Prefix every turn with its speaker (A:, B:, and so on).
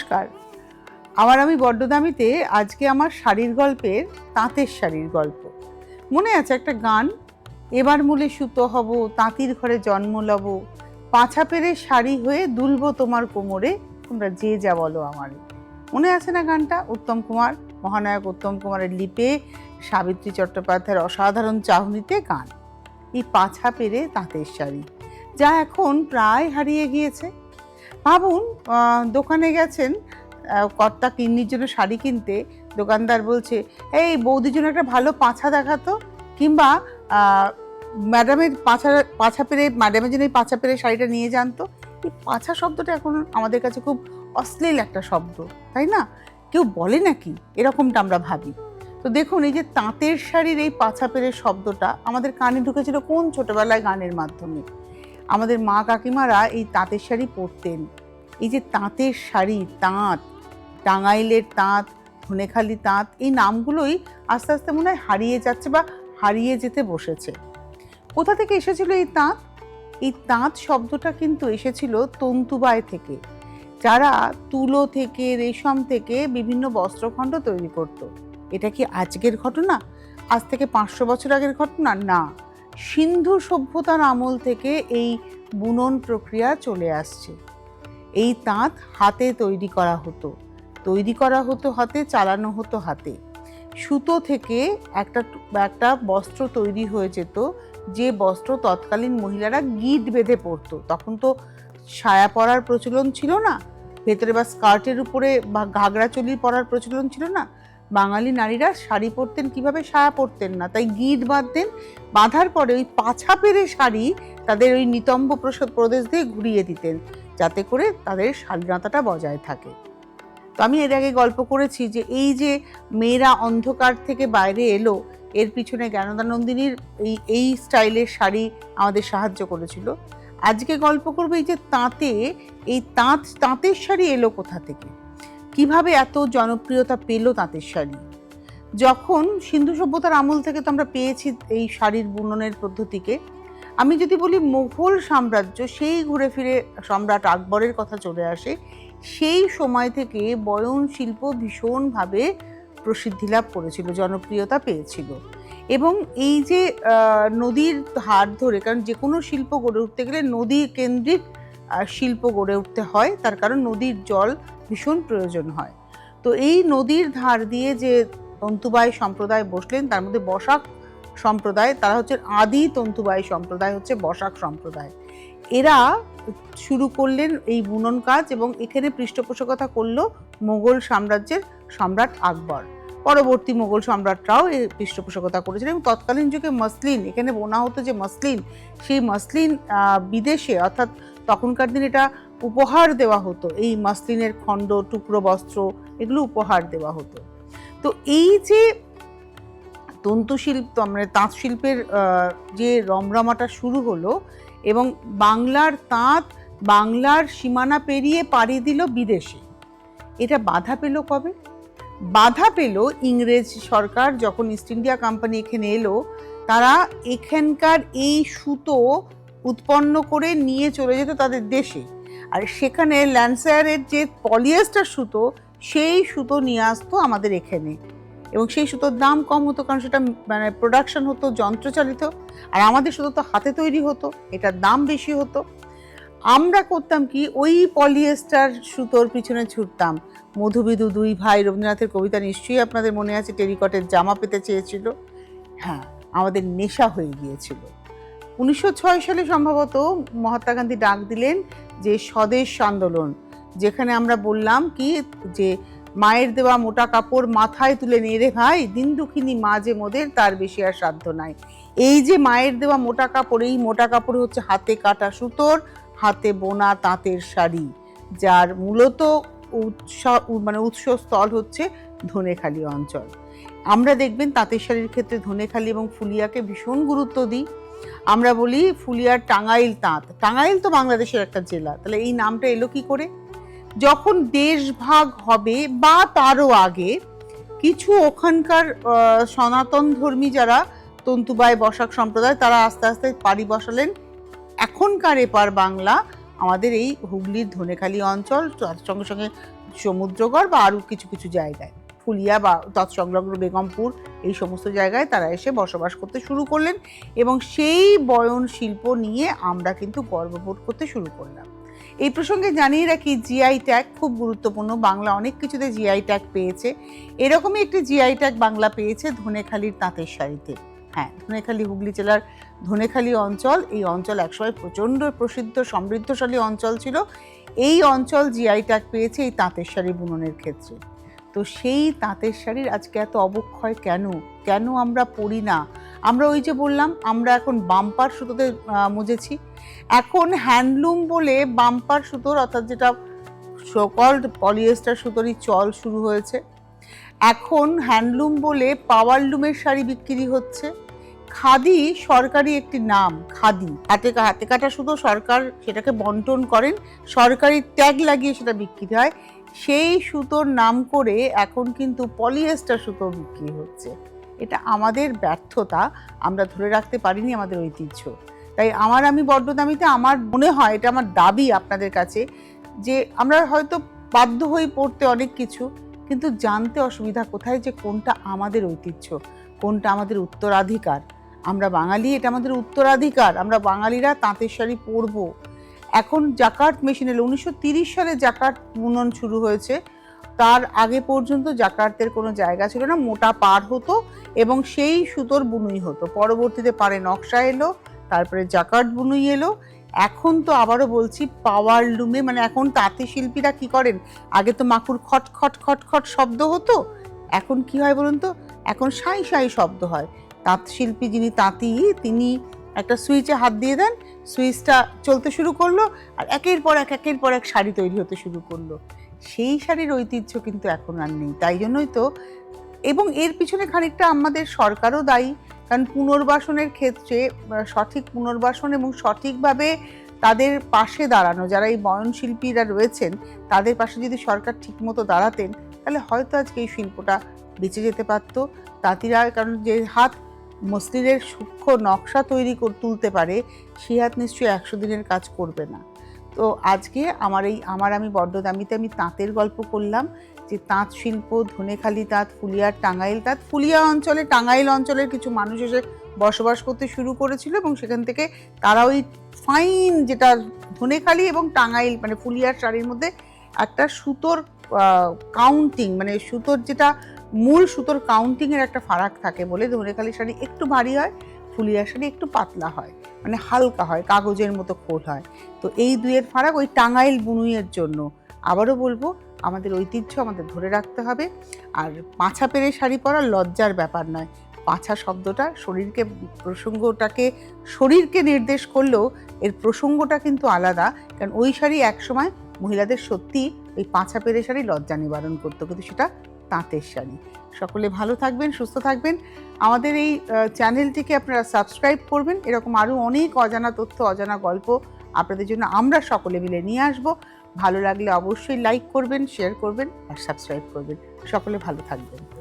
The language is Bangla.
A: নমস্কার। আমার আমি বড্ডদামিতে আজকে আমার শাড়ির গল্পের তাঁতের শাড়ির গল্প। মনে আছে একটা গান? এবার মূলে সুতো হব, তাঁতির ঘরে জন্ম লব, পাছা পেরে শাড়ি হয়ে দুলব তোমার কোমরে, তোমরা যে যা বলো আমার। মনে আছে না গানটা? উত্তম কুমার, মহানায়ক উত্তম কুমারের লিপে সাবিত্রী চট্টোপাধ্যায়ের অসাধারণ চাহনিতে গান। এই পাছা পেরে তাঁতের শাড়ি, যা এখন প্রায় হারিয়ে গিয়েছে। ভাবুন দোকানে গেছেন কর্তা কিন্নির জন্য শাড়ি কিনতে, দোকানদার বলছে, এই বৌদির জন্য একটা ভালো পাছা দেখাতো কিংবা ম্যাডামের পাছা পাছা পেরে, ম্যাডামের জন্য এই পাছা পেরে শাড়িটা নিয়ে যান তো। এই পাছা শব্দটা এখন আমাদের কাছে খুব অশ্লীল একটা শব্দ, তাই না? কেউ বলে নাকি? এরকমটা আমরা ভাবি। তো দেখুন, এই যে তাঁতের শাড়ির এই পাছা পেরে শব্দটা আমাদের কানে ঢুকেছিল কোন ছোটবেলায় গানের মাধ্যমে? আমাদের মা কাকিমারা এই তাঁতের শাড়ি পরতেন। এই যে তাঁতের শাড়ি, তাঁত, টাঙ্গাইলের তাঁত, ধনেখালি তাঁত, এই নামগুলোই আস্তে আস্তে মনে হয় হারিয়ে যাচ্ছে বা হারিয়ে যেতে বসেছে। কোথা থেকে এসেছিল এই তাঁত? এই তাঁত শব্দটা কিন্তু এসেছিল তন্তুবায় থেকে, যারা তুলো থেকে, রেশম থেকে বিভিন্ন বস্ত্রখণ্ড তৈরি করত। এটা কি আজকের ঘটনা? আজ থেকে পাঁচশো বছর আগের ঘটনা? না। সিন্ধু সভ্যতার আমল থেকে এই বুনন প্রক্রিয়া চলে আসছে। এই তাঁত হাতে তৈরি করা হতো। তৈরি করা হতো হাতে, চালানো হতো হাতে। সুতো থেকে একটা একটা বস্ত্র তৈরি হয়ে যেত, যে বস্ত্র তৎকালীন মহিলারা গিট বেঁধে পরতো। তখন তো সায়া পরার প্রচলন ছিল না, ভেতরে বা স্কার্টের উপরে বা ঘাগরা চলি পরার প্রচলন ছিল না। বাঙালি নারীরা শাড়ি পরতেন, কীভাবে সায়া পরতেন না? তাই গিট বাঁধতেন, বাঁধার পরে ওই পাছা পেরে শাড়ি তাদের ওই নিতম্ব প্রস- প্রদেশ দিয়ে ঘুরিয়ে দিতেন, যাতে করে তাদের স্বাধীনতাটা বজায় থাকে। তো আমি এর আগে গল্প করেছি যে এই যে মেয়েরা অন্ধকার থেকে বাইরে এলো, এর পিছনে জ্ঞানদানন্দিনীর এই এই স্টাইলের শাড়ি আমাদের সাহায্য করেছিল। আজকে গল্প করব এই যে তাঁতে, এই তাঁত, তাঁতের শাড়ি এলো কোথা থেকে? কীভাবে এত জনপ্রিয়তা পেল তাঁতের শাড়ি? যখন সিন্ধু সভ্যতার আমল থেকে তো আমরা পেয়েছি এই শাড়ির বুননের পদ্ধতিকে, আমি যদি বলি মুঘল সাম্রাজ্য, সেই ঘুরে ফিরে সম্রাট আকবরের কথা চলে আসে, সেই সময় থেকে বয়ন শিল্প ভীষণভাবে প্রসিদ্ধি লাভ করেছিল, জনপ্রিয়তা পেয়েছিল। এবং এই যে নদীর ধার ধরে, কারণ যে কোনো শিল্প গড়ে উঠতে গেলে নদী কেন্দ্রিক শিল্প গড়ে উঠতে হয়, তার কারণ নদীর জল ভীষণ প্রয়োজন হয়। তো এই নদীর ধার দিয়ে যে তন্তুবায় সম্প্রদায় বসলেন, তার মধ্যে বসাক সম্প্রদায়, তারা হচ্ছে আদি তন্তুবায় সম্প্রদায়, হচ্ছে বসাক সম্প্রদায়। এরা শুরু করলেন এই বুনন কাজ এবং এখানে পৃষ্ঠপোষকতা করল মোগল সাম্রাজ্যের সম্রাট আকবর। পরবর্তী মোগল সম্রাটরাও এর পৃষ্ঠপোষকতা করেছিলেন এবং তৎকালীন যুগে মসলিন, এখানে বোনা হতো যে মসলিন, সেই মসলিন বিদেশে, অর্থাৎ তখনকার দিনে এটা উপহার দেওয়া হতো। এই মসলিনের খণ্ড, টুকরো বস্ত্র, এগুলো উপহার দেওয়া হতো। তো এই যে তন্তুশিল্প মানে তাঁত শিল্পের যে রমরমাটা শুরু হলো এবং বাংলার তাঁত বাংলার সীমানা পেরিয়ে পাড়ি দিল বিদেশে, এটা বাধা পেল কবে? বাধা পেল ইংরেজ সরকার যখন ইস্ট ইন্ডিয়া কোম্পানি এখানে এলো, তারা এখানকার এই সুতো উৎপন্ন করে নিয়ে চলে যেত তাদের দেশে। আর সেখানে ল্যান্সায়ারের যে পলিয়েস্টার সুতো, সেই সুতো নিয়ে আসতো আমাদের এখানে। এবং সেই সুতোর দাম কম হতো কারণ সেটা মানে প্রোডাকশন হতো, যন্ত্রচালিত। আর আমাদের সুতো তো হাতে তৈরি হতো, এটার দাম বেশি হতো। আমরা করতাম কি, ওই পলিয়েস্টার সুতোর পিছনে ছুটতাম। মধুবিদু দুই ভাই রবীন্দ্রনাথের কবিতা নিশ্চয়ই আপনাদের মনে আছে, টেরিকটের জামা পেতে চেয়েছিল। হ্যাঁ আমাদের নেশা হয়ে গিয়েছিল। উনিশশো ছয় সালে সম্ভবত মহাত্মা গান্ধী ডাক দিলেন যে স্বদেশ আন্দোলন, যেখানে আমরা বললাম কি যে মায়ের দেওয়া মোটা কাপড় মাথায় তুলে নিয়ে রে ভাই দিন দুঃখিনী মা যে মোদের, তার বেশি আর সাধ্য নাই। এই যে মায়ের দেওয়া মোটা কাপড়, এই মোটা কাপড় হচ্ছে হাতে কাটা সুতোর, হাতে বোনা তাঁতের শাড়ি, যার মূলত উৎস মানে উৎসস্থল হচ্ছে ধনেখালি অঞ্চল। আমরা দেখবেন তাঁতের শাড়ির ক্ষেত্রে ধনেখালি এবং ফুলিয়াকে ভীষণ গুরুত্ব দিই। আমরা বলি ফুলিয়ার টাঙ্গাইল তাঁত। টাঙ্গাইল তো বাংলাদেশের একটা জেলা। তাহলে এই নামটা এলো কি করে? যখন দেশভাগ হবে বা তারও আগে কিছু ওখানকার সনাতন ধর্মী যারা তন্তুবায় বসাক সম্প্রদায়, তারা আস্তে আস্তে পাড়ি বসালেন। এখনকার এপার বাংলা, আমাদের এই হুগলির ধনেখালি অঞ্চল, তার সঙ্গে সঙ্গে সমুদ্রগড় বা আরও কিছু কিছু জায়গায়। ফুলিয়া বা তৎসংলগ্ন বেগমপুর, এই সমস্ত জায়গায় তারা এসে বসবাস করতে শুরু করলেন এবং সেই বয়ন শিল্প নিয়ে আমরা কিন্তু গর্ববোধ করতে শুরু করলাম। এই প্রসঙ্গে জানিয়ে রাখি জিআই ট্যাগ খুব গুরুত্বপূর্ণ। বাংলা অনেক কিছুতে জিআই ট্যাগ পেয়েছে। এরকমই একটি জিআই ট্যাগ বাংলা পেয়েছে ধনেখালির তাঁতের শাড়িতে হ্যাঁ ধনেখালি হুগলি জেলার ধনেখালি অঞ্চল। এই অঞ্চল একসময় প্রচণ্ড প্রসিদ্ধ, সমৃদ্ধশালী অঞ্চল ছিল। এই অঞ্চল জিআই ট্যাগ পেয়েছে এই তাঁতের শাড়ি বুননের ক্ষেত্রে। তো সেই তাঁতের শাড়ির আজকে এত অবক্ষয় কেন? কেন আমরা পড়ি না? আমরা ওই যে বললাম, আমরা এখন বাম্পার সুতোতে মুজেছি। এখন হ্যান্ডলুম বলে বাম্পার সুতোর, অর্থাৎ যেটা সকল্ড পলিয়েস্টার সুতোরই চল শুরু হয়েছে। এখন হ্যান্ডলুম বলে পাওয়ার লুমের শাড়ি বিক্রি হচ্ছে। খাদি সরকারি একটি নাম, খাদি। হাতে হাতে কাটা সুতো সরকার সেটাকে বন্টন করেন, সরকারি ট্যাগ লাগিয়ে সেটা বিক্রি হয়। সেই সুতোর নাম করে এখন কিন্তু পলিয়েস্টার সুতো বিক্রি হচ্ছে। এটা আমাদের ব্যর্থতা, আমরা ধরে রাখতে পারিনি আমাদের ঐতিহ্য। তাই আমার আমি বড্ড দামিতে, আমার মনে হয়, এটা আমার দাবি আপনাদের কাছে যে আমরা হয়তো বাধ্য হয়ে পড়তে অনেক কিছু, কিন্তু জানতে অসুবিধা কোথায় যে কোনটা আমাদের ঐতিহ্য, কোনটা আমাদের উত্তরাধিকার। আমরা বাঙালি, এটা আমাদের উত্তরাধিকার। আমরা বাঙালিরা তাঁতের শাড়ি পরবো। এখন জাকার্ট মেশিন এলো উনিশশো সালে জাকার্ট বুনন শুরু হয়েছে। তার আগে পর্যন্ত জাকার্তের কোনো জায়গা ছিল না, মোটা পার হতো এবং সেই সুতোর বুনুই হতো। পরবর্তীতে পারে নকশা এলো, তারপরে জাকার্ট বুনুই এলো। এখন তো আবারও বলছি, পাওয়ার লুমে মানে এখন তাঁতি শিল্পীরা কি করেন? আগে তো মাকুর খট খট খট খট শব্দ হতো, এখন কি হয় বলুন তো? এখন সাই সাই শব্দ হয়। তাঁত শিল্পী যিনি তাঁতি, তিনি একটা সুইচে হাত দিয়ে দেন, সুইচটা চলতে শুরু করল আর একের পর এক, একের পর এক শাড়ি তৈরি হতে শুরু করল। সেই শাড়ির ঐতিহ্য কিন্তু এখন আর নেই। তাই জন্যই তো এবং এর পিছনে খানিকটা আমাদের সরকারও দায়ী। কারণ পুনর্বাসনের ক্ষেত্রে সঠিক পুনর্বাসন এবং সঠিকভাবে তাদের পাশে দাঁড়ানো, যারা এই বয়নশিল্পীরা রয়েছেন, তাদের পাশে যদি সরকার ঠিকমতো দাঁড়াতেন, তাহলে হয়তো আজকে এই শিল্পটা বেঁচে যেতে পারতো। তাঁতিরা, কারণ যে হাত মসলিনের সূক্ষ্ম নকশা তৈরি তুলতে পারে সে হাত নিশ্চয়ই একশো দিনের কাজ করবে না। তো আজকে আমার এই, আমার আমি বড্ড দামিতে আমি তাঁতের গল্প করলাম, যে তাঁত শিল্প, ধনেখালি তাঁত, ফুলিয়ার টাঙ্গাইল তাঁত, ফুলিয়া অঞ্চলে, টাঙ্গাইল অঞ্চলের কিছু মানুষ এসে বসবাস করতে শুরু করেছিল এবং সেখান থেকে তারা ওই ফাইন যেটা ধনেখালি এবং টাঙ্গাইল মানে ফুলিয়ার শাড়ির মধ্যে একটা সুতোর কাউন্টিং মানে সুতোর যেটা মূল সুতোর কাউন্টিংয়ের একটা ফারাক থাকে বলে ধনেখালি শাড়ি একটু ভারী হয়, ফুলিয়া শাড়ি একটু পাতলা হয় মানে হালকা হয়, কাগজের মতো খোল হয়। তো এই দুইয়ের ফারাক ওই টাঙ্গাইল বুনুইয়ের জন্য। আবারও বলব, আমাদের ঐতিহ্য আমাদের ধরে রাখতে হবে। আর পাছা পেরে শাড়ি পরা লজ্জার ব্যাপার নয়। পাছা শব্দটা শরীরকে, প্রসঙ্গটাকে, শরীরকে নির্দেশ করলেও এর প্রসঙ্গটা কিন্তু আলাদা। কারণ ওই শাড়ি একসময় মহিলাদের সত্যি ওই পাছা পেরে শাড়ি লজ্জা নিবারণ করতো। কিন্তু সেটা তাঁতের শাড়ি। সকলে ভালো থাকবেন, সুস্থ থাকবেন। আমাদের এই চ্যানেলটিকে আপনারা সাবস্ক্রাইব করবেন। এরকম আরও অনেক অজানা তথ্য, অজানা গল্প আপনাদের জন্য আমরা সকলে মিলে নিয়ে আসব। ভালো লাগলে অবশ্যই লাইক করবেন শেয়ার করবেন আর সাবস্ক্রাইব করবেন। সকলে ভালো থাকবেন।